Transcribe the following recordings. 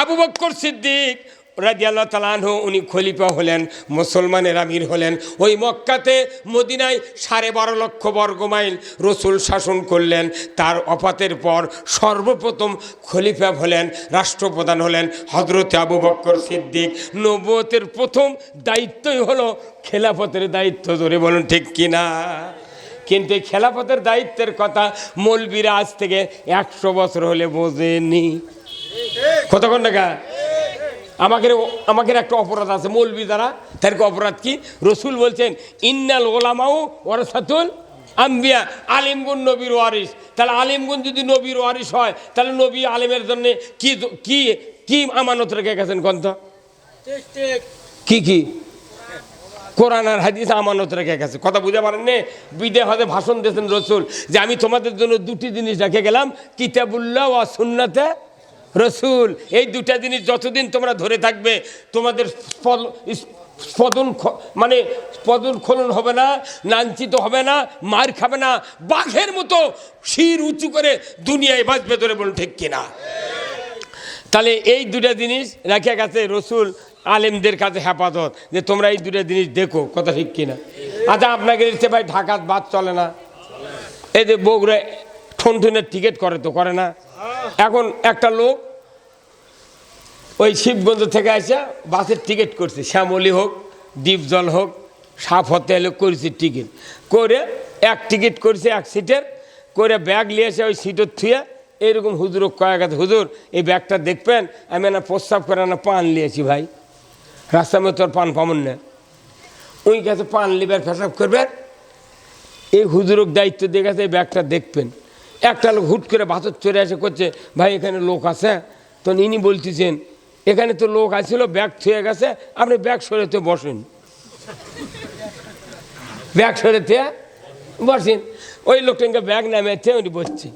আবু বক্কর সিদ্দিক রাজিয়াল্লাহ তালানহ উনি খলিফা হলেন, মুসলমানের আমির হলেন। ওই মক্কাতে মদিনায় সাড়ে বারো লক্ষ বর্গ মাইল রসুল শাসন করলেন। তার অপাতের পর সর্বপ্রথম খলিফা হলেন, রাষ্ট্রপ্রধান হলেন হজরত আবু বক্কর সিদ্দিক। নবতের প্রথম দায়িত্বই হলো খেলাফতের দায়িত্ব ধরে বলুন ঠিক কিনা? কিন্তু খেলাফতের দায়িত্বের কথা মৌলবীরা আজ থেকে একশো বছর হলে বোঝেনি কতক্ষণ টাকা আমাকে আমাকে একটা অপরাধ আছে মৌলবি দ্বারা। তার অপরাধ কি? রসুল বলছেন, ইন্নাল ওলামাও ওরাসাতুল আম্বিয়া আলিমগুন নবীর ওয়ারিস তাহলে আলিমগুন যদি নবীর ওয়ারিস হয়, তাহলে নবী আলিমের জন্য কি কি কি আমানত রেখে গেছেন কন্ত কি কি? কোরআন আর হাদিস আমানত রেখে গেছে। কথা বুঝতে পারেন নে? বিদে হতে ভাষণ দিয়েছেন রসুল যে, আমি তোমাদের জন্য দুটি জিনিস রেখে গেলাম, কিতাবুল্লাহ ও সুন্নাতে রসুল, এই দুটা জিনিস যতদিন তোমরা ধরে থাকবে, তোমাদের স্পদন মানে স্পদন খনন হবে না, লাঞ্ছিত হবে না, মার খাবে না, বাঘের মতো শির উঁচু করে দুনিয়ায় বাঁচবে ধরে বলুন ঠিক কিনা? তাহলে এই দুটা জিনিস রেখে গেছে রসুল আলেমদের কাছে হেফাজত, যে তোমরা এই দুটা জিনিস দেখো, কথা ঠিক কিনা? আচ্ছা আপনাকে সে ভাই ঢাকার বাদ চলে না। এই যে বগুড়া ঠন ঠনের টিকিট করে তো, করে না। এখন একটা লোক ওই শিবগঞ্জ থেকে আসে, বাসের টিকিট করছে। শ্যামলি হোক দ্বীপজল হোক সাপ হতে এলে করেছে টিকিট করে এক টিকিট করছে এক সিটের করে ব্যাগ নিয়ে এসে ওই সিটের থুয়ে এরকম হুজুর কয়েক আছে হুজুর, এই ব্যাগটা দেখবেন? আমি না প্রস্তাব করে না পান নিয়েছি ভাই। রাস্তার মধ্যে তোর পান পামন না। ওই কাছে পান লিবার ফেসাব করবেন এই হুজুরক দায়িত্ব দিয়ে গেছে, এই ব্যাগটা দেখবেন। একটা লোক হুট করে ভাতর চলে এসে করছে, ভাই, এখানে লোক আছে? তো ইনি বলতেছেন, এখানে তো লোক আসছিল ব্যাগ থুয়ে গেছে, আপনি ব্যাগ সরেতে বসেন। ব্যাগ সরেতে বসেন। ওই লোকটাকে ব্যাগ নামে উনি বসছে।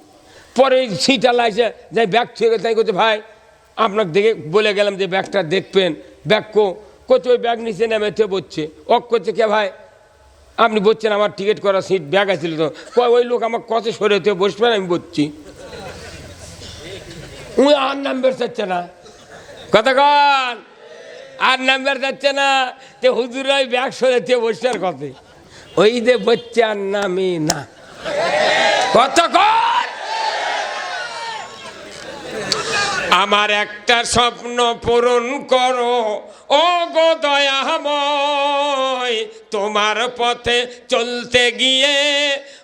পরে ওই সিটা লাগছে যাই ব্যাগ থুয়ে গেছে, তাই করছে, ভাই, আপনাকে দেখে বলে গেলাম যে ব্যাগটা দেখবেন, ব্যাগ কো। করছে, ওই ব্যাগ নিচে নামে বসছে। অক করছে, কে ভাই আপনি বলছেন আমার টিকিট করা সিট ব্যাগ আছিল তো। ওই লোক আমার কত সরে হতে বসবেন আমি বলছি। উই আর নাম্বার চাচ্ছে না। কতক্ষণ আর নাম্বার যাচ্ছে না, তে হুজুর ওই ব্যাগ সরেতে বসছে আর কত। ওই যে বলছে আর নামে না। কতক্ষণ আমার একটা স্বপ্ন পূরণ করো। ও গো দয়াময়, তোমার পথে চলতে গিয়ে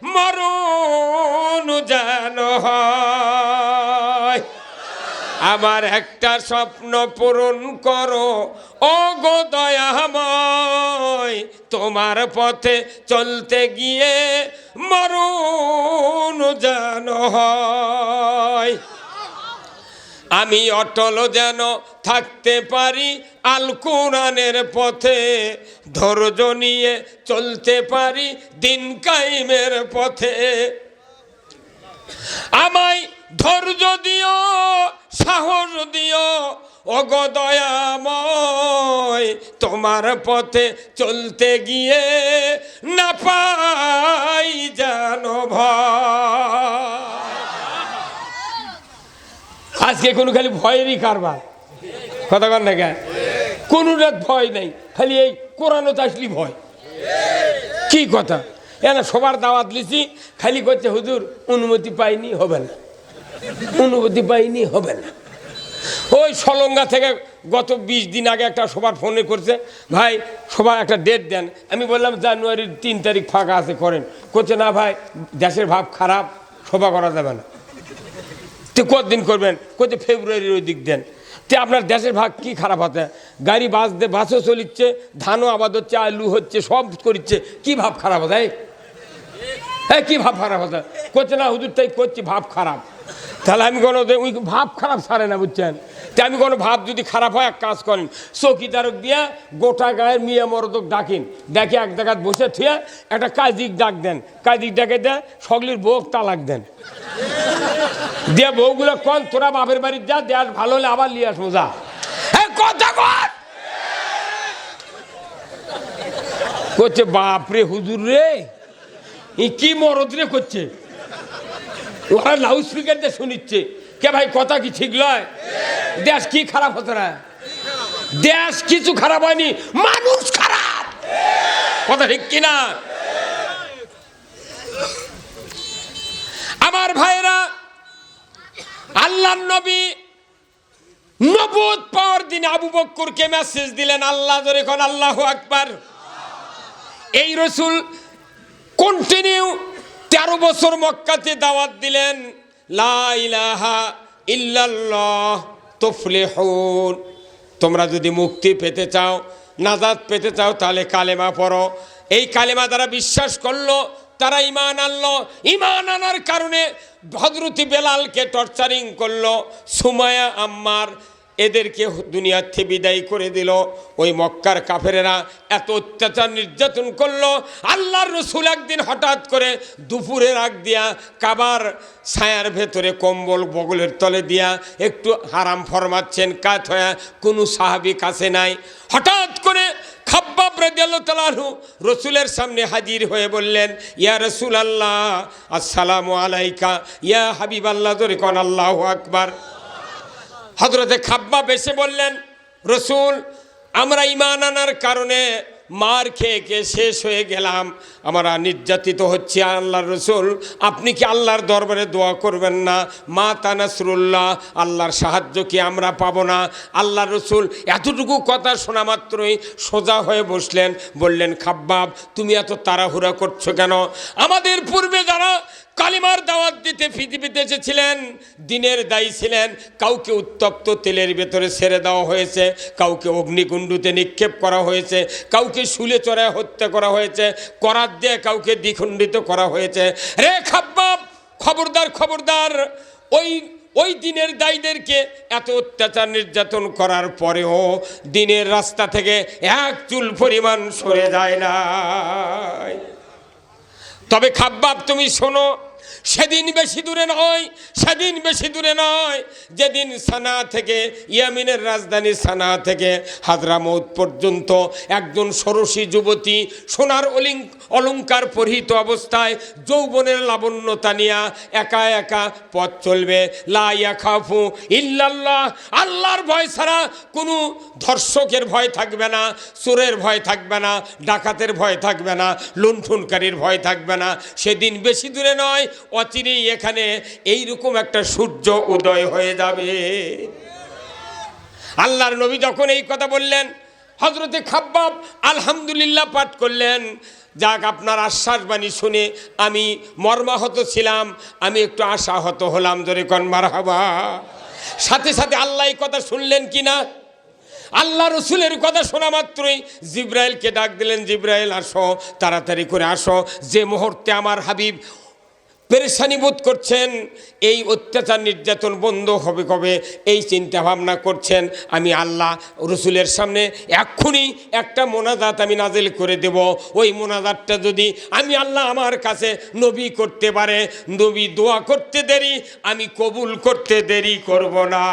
মরণ যেন হয়। আমার একটা স্বপ্ন পূরণ করো ও গো দয়াময়, তোমার পথে চলতে গিয়ে মরণ যেন হয়। আমি অটল যেন থাকতে পারি আল কোরআনের পথে। ধৈর্য নিয়ে চলতে পারি দিন কাইমের পথে। আমায় ধৈর্য দিও, সাহস দিও অগদয়াময় তোমার পথে চলতে গিয়ে না পাই যেন ভয়। আজকে কোনো খালি ভয়েরই কারবার। কথা কন না কেন? কোনোটা ভয় নেই, খালি এই কোরআনত আসলি ভয়। কি কথা? এ না সবার দাওয়াত লিছি, খালি করছে, হুজুর, অনুমতি পাইনি, হবে না। অনুমতি পাইনি, হবে না। ওই সলঙ্গা থেকে গত বিশ দিন আগে একটা সবার ফোনে করছে, ভাই সবার একটা ডেট দেন। আমি বললাম, জানুয়ারির তিন তারিখ ফাঁকা আছে, করেন। করছে, না ভাই, দেশের ভাব খারাপ, সভা করা যাবে না। তো কতদিন করবেন? কত ফেব্রুয়ারির ওই দিক দেন। তে আপনার দেশের ভাগ কি খারাপ হতে? গাড়ি বাস দে বাসও চলিচ্ছে, ধানও আবাদ হচ্ছে, আলু হচ্ছে, সব করছে কি ভাব খারাপ হতে হ্যাঁ কি ভাব খারাপ হতে? করছে না, হুজুর, তাই করছি ভাব খারাপ। তাহলে আমি কোনো ওই ভাব খারাপ সারে না, বুঝছেন? তা আমি কোনো ভাব যদি খারাপ হয়, এক কাজ করেন। চৌকিদারক দিয়া গোটা গায়ের মিয়া মরদক ডাকিন। দেখে এক জায়গায় বসে থুয়ে একটা কাজিক ডাক দেন। কাজিক ডাকে দেয় সগলির বউক তালাক দেন। দিয়ে বউগুলো কন, তোরা বাপের বাড়ির যা দেয়ার ভালো হলে আবার লিয়ে আসব, যা। কথা কর! বাপরে হুজুর রে কি মরদ রে করছে ওরা লাউড স্পিকার দিয়ে শুনিচ্ছে। কে ভাই, কথা কি ঠিক লয়? দেশ কি খারাপ হতো না? দেশ কিছু খারাপ হয়নি, মানুষ খারাপ। কথা ঠিক কিনা? আমার ভাইরা আল্লাহ নবী নবুদ পাওয়ার দিনে আবু বক্করকে মেসেজ দিলেন, আল্লাহ ধরে কোন, আল্লাহ আকবার। এই রসুল কন্টিনিউ তেরো বছর মক্কাতে দাওয়াত দিলেন, লা ইলাহা ইল্লাল্লাহ। তুফলিহুন। তোমরা যদি মুক্তি পেতে চাও নাজাদ পেতে চাও, তাহলে কালেমা পড়ো। এই কালেমা দ্বারা বিশ্বাস করল, তারা ইমান আনল। ইমান আনার কারণে ভদ্রতি বেলালকে টর্চারিং করল সুমায়া আম্মার এদেরকে দুনিয়ার থেকে বিদায় করে দিল। ওই মক্কার কাফেরেরা এত অত্যাচার নির্যাতন করল। আল্লাহর রসুল একদিন হঠাৎ করে দুপুরের আগ দিয়া কাবার ছায়ার ভেতরে কম্বল বগলের তলে দিয়া একটু হারাম ফরমাচ্ছেন, কাত হয়ে কোনো সাহাবি কাছে নাই। হঠাৎ করে খাব্বাব তাআলাহু রসুলের সামনে হাজির হয়ে বললেন, ইয়া রসুল আল্লাহ আসসালামু আলাইকা, ইয়া হাবিব আল্লাহ কন আল্লাহ আকবার। হজরতে খাব্বাব এসে বললেন, রসুল, আমরা ইমান আনার কারণে মার খেয়ে খেয়ে শেষ হয়ে গেলাম। আমরা নির্যাতিত হচ্ছি আল্লাহর রসুল। আপনি কি আল্লাহর দরবারে দোয়া করবেন না? মা তানাসরুল্লাহ আল্লাহর সাহায্য কি আমরা পাবো না? আল্লাহ রসুল এতটুকু কথা শোনা মাত্রই সোজা হয়ে বসলেন, বললেন, খাব্বাব, তুমি এত তাড়াহুড়া করছ কেন? আমাদের পূর্বে যারা কালিমার দাওয়াত দিতে পৃথিবীতে এসেছিলেন, দিনের দায়ী ছিলেন, কাউকে উত্তপ্ত তেলের ভেতরে ছেড়ে দেওয়া হয়েছে, কাউকে অগ্নিকুণ্ডুতে নিক্ষেপ করা হয়েছে, কাউকে শুলে চড়ায় হত্যা করা হয়েছে করার দিয়ে কাউকে দ্বিখণ্ডিত করা হয়েছে। রে খাব্বাব, খবরদার খবরদার, ওই ওই দিনের দায়ীদেরকে এত অত্যাচার নির্যাতন করার পরেও দিনের রাস্তা থেকে এক চুল পরিমাণ সরে যায় না তবে খাব্বাব, তুমি শোনো সেদিন বেশি দূরে নয়, সেদিন বেশি দূরে নয়। যেদিন সানা থেকে, ইয়ামিনের রাজধানী সানা থেকে হাজরামৌত পর্যন্ত একজন ষোড়শী যুবতী সোনার অলিং অলঙ্কার পরিহিত অবস্থায় যৌবনের লাবণ্যতা নিয়া একা একা পথ চলবে। লাইয়া খাফু ইল্লাল্লাহ। আল্লাহর ভয় ছাড়া কোনো ধর্ষকের ভয় থাকবে না, চোরের ভয় থাকবে না, ডাকাতের ভয় থাকবে না, লুণ্ঠনকারীর ভয় থাকবে না। সেদিন বেশি দূরে নয় অচিরেই এখানে এইরকম একটা সূর্য উদয় হয়ে যাবে। আল্লাহর নবী যখন এই কথা বললেন হজরতে খাব্বাব আলহামদুলিল্লাহ পাঠ করলেন, যাক আপনার আশ্বাস বাণী শুনে আমি মর্মাহত ছিলাম, আমি একটু আশাহত হলাম ধরে কন মারহাবা। সাথে সাথে আল্লাহ এই কথা শুনলেন কি না? আল্লাহ রসুলের কথা শোনা মাত্রই জিব্রাইলকে ডাক দিলেন, জিব্রাইল, আসো, তাড়াতাড়ি করে আসো। যে মুহূর্তে আমার হাবিব পেরেশানি বোধ করছেন, এই অত্যাচার নির্যাতন বন্ধ হবে কবে? এই চিন্তা ভাবনা করছেন, আমি আল্লাহ রসুলের সামনে এক্ষুনি একটা মোনাজাত আমি নাজেল করে দেব। ওই মোনাজাতটা যদি আমি আল্লাহ আমার কাছে নবী করতে পারে, নবী দোয়া করতে দেরি, আমি কবুল করতে দেরি করব না।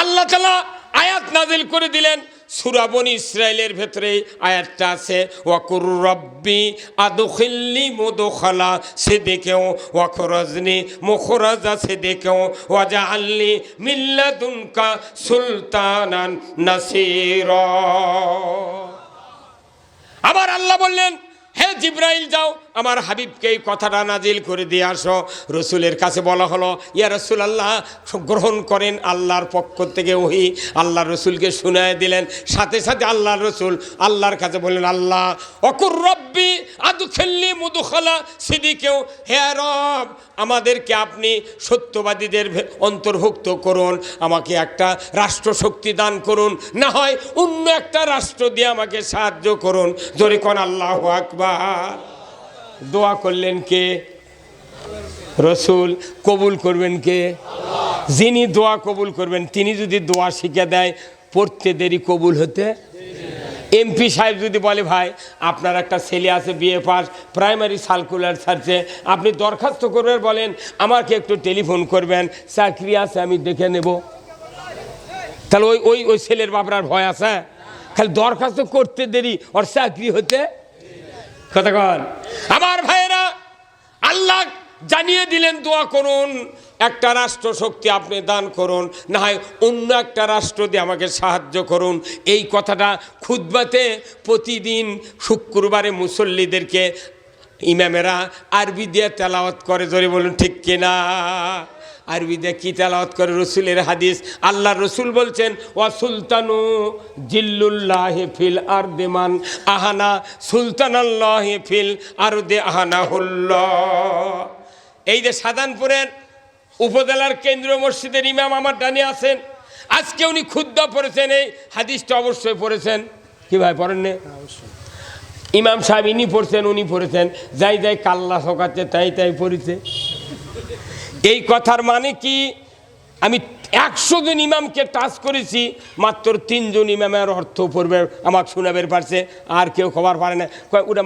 আল্লাহ তালা আয়াত নাজিল করে দিলেন সুরাবন ইসরায়েলের ভেতরে আয়াতটা আছে, ওয়াকুর রব্বি আদখিল্লি মদখালা সে দেখেও ওয়াখরজনি মুখরাজা সে দেখেও ওয়াজা আল্লি মিল্লাদুনকা সুলতানান নাসির। আবার আল্লাহ বললেন হে জিব্রাইল যাও, আমার হাবিবকে এই কথাটা নাজিল করে দিয়ে আসো। রসুলের কাছে বলা হলো, ইয়া রসুল আল্লাহ গ্রহণ করেন আল্লাহর পক্ষ থেকে ওহি। আল্লাহ রসুলকে শুনায় দিলেন, সাথে সাথে আল্লাহ রসুল আল্লাহর কাছে বললেন, আল্লাহ, অকুর রব্বি আদু খেললি মধুখালা সিদিকেও। হে রব, আমাদেরকে আপনি সত্যবাদীদের অন্তর্ভুক্ত করুন, আমাকে একটা রাষ্ট্রশক্তি দান করুন, না হয় অন্য একটা রাষ্ট্র দিয়ে আমাকে সাহায্য করুন। জোরে কোন, আল্লাহ আকবার। দোয়া করলেন কে? রসুল কবুল করবেন কে? যিনি দোয়া কবুল করবেন, তিনি যদি দোয়া শিখে দেয়, পড়তে দেরি কবুল হতে এমপি সাহেব যদি বলে, ভাই, আপনার একটা ছেলে আছে, বিএ পাস, প্রাইমারি সার্কুলার সার্চে আপনি দরখাস্ত করবেন, বলেন, আমাকে একটু টেলিফোন করবেন, চাকরি আছে, আমি দেখে নেব। তাহলে ওই ওই ওই ছেলের বাপরার ভয় আছে? খালি দরখাস্ত করতে দেরি, ওর চাকরি হতে কথা আমার ভাইয়েরা, আল্লাহ জানিয়ে দিলেন, দোয়া করুন, একটা রাষ্ট্র শক্তি আপনি দান করুন, না হয় অন্য একটা রাষ্ট্র দিয়ে আমাকে সাহায্য করুন। এই কথাটা খুদ্বাতে প্রতিদিন শুক্রবারে মুসল্লিদেরকে ইমামেরা আরবি দিয়ে তেলাওয়াত করে ধরে বলুন, ঠিক কিনা? আরবি দিয়ে কি তেলাওয়াত করে? রসুলের হাদিস আল্লাহ রসুল বলছেন, ওয়া সুলতানু জিল্লুল্লাহ ফিল আর দেমান আহানা সুলতান আল্লাহ ফিল আর দে আহানা হল্ল এই যে সাদানপুরের উপজেলার কেন্দ্রীয় মসজিদের ইমাম আমার ডানে আছেন। আজকে উনি ক্ষুদ্র পড়েছেন, এই হাদিসটা অবশ্যই পড়েছেন। কি ভাই, পড়েননি? ইমাম সাহেব ইনি পড়ছেন, উনি পড়েছেন। যাই যাই কাল্লা শোকাচ্ছে, তাই তাই পড়েছে। এই কথার মানে কি? আমি একশো জন ইমামকে টাচ করেছি, মাত্র তিনজন ইমামের অর্থ পড়বে, আমাকে শোনাবের পারছে, আর কেউ খবর পারে না। ওটা